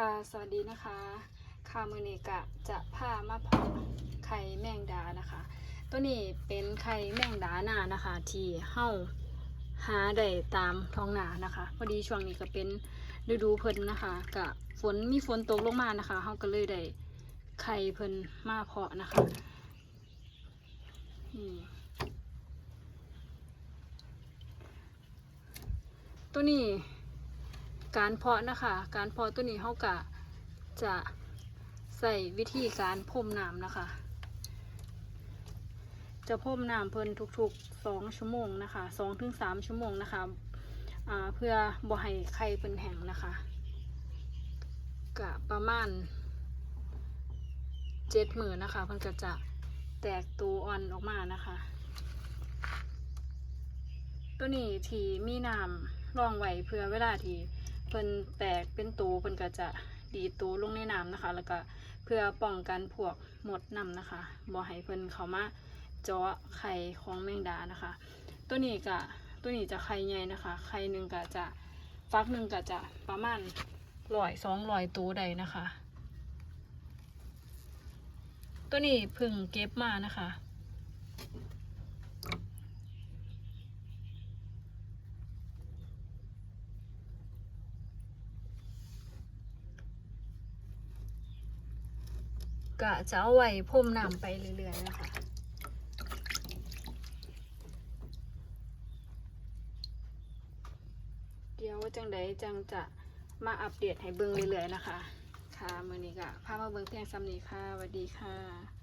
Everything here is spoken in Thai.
ค่ะ สวัสดีนะคะ ค่ะมือนีกะจะพามาเพาะไข่แมงดานะคะ ตัวนี้เป็นไข่แมงดาหนานะคะ ที่เฮาหาได้ตามท้องนานะคะ พอดีช่วงนี้ก็เป็นฤดูเพิ่นนะคะกะฝนมีฝนตกลงมานะคะเฮาก็เลยได้ไข่เพิ่นมาเพาะนะคะนี่ตัวนี้ การเพาะนะคะ การเพาะตัวนี้เขากะจะใส่วิธีการพ่มน้ำนะคะ จะพ่มน้ำเพิ่นทุกๆสองชั่วโมงนะคะสองถึงสามชั่วโมงนะคะเพื่อบ่ให้ไข่เพิ่นแห้งนะคะกะประมาณเจ็ดมือนะคะเพิ่นก็จะแตกตัวอ่อนออกมานะคะ ตัวนี้ที่มีน้ำรองไว้เพื่อเวลาที่ เพิ่นแตกเป็นตูเพิ่นก็จะดีตูลงในน้ำนะคะ แล้วก็เพื่อป้องกันพวกหมดน้ำนะคะบ่ให้เพิ่นเข้ามาเจาะไข่ของแมงดานะคะ ตัวนี้ก็ตัวนี้จะไข่ใหญ่นะคะไข่หนึ่งก็จะฟักหนึ่งก็จะประมาณร้อยสองร้อยตูได้นะคะ ตัวนี้พึ่งเก็บมานะคะ ก็จะเอาไว้พ่มน้ำไปเรื่อยๆนะคะเดี๋ยวจังใดจังจะมาอัปเดตให้เบิ่งเรื่อยๆนะคะ ค่ะมือนี้ก็พามาเบิ่งเพียงซ้ำนี้ค่ะสวัสดีค่ะ